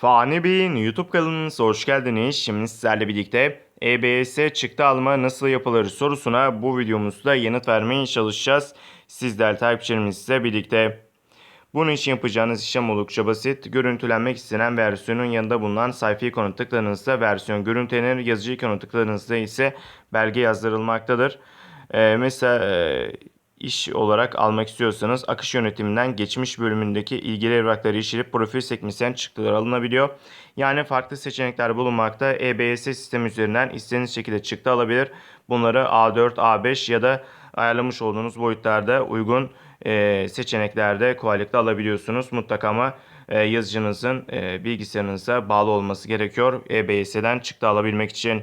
Fani Bey'in YouTube kanalınıza hoş geldiniz. Şimdi sizlerle birlikte EBS çıktı alma nasıl yapılır sorusuna bu videomuzda yanıt vermeye çalışacağız. Sizler takipçilerimizle birlikte. Bunun için yapacağınız işlem oldukça basit. Görüntülenmek istenen versiyonun yanında bulunan sayfa ikonuna tıkladığınızda versiyon görüntülenir. Yazıcı ikonuna tıkladığınızda ise belge yazdırılmaktadır. Ee, mesela e, iş olarak almak istiyorsanız akış yönetiminden geçmiş bölümündeki ilgili evrakları işleyip profil sekmesinden çıktılar alınabiliyor. Yani farklı seçenekler bulunmakta. EBS sistemi üzerinden istediğiniz şekilde çıktı alabilir. Bunları A4, A5 ya da ayarlamış olduğunuz boyutlarda uygun e, seçeneklerde kolaylıkla alabiliyorsunuz. Mutlaka ama e, yazıcınızın e, bilgisayarınıza bağlı olması gerekiyor EBS'den çıktı alabilmek için.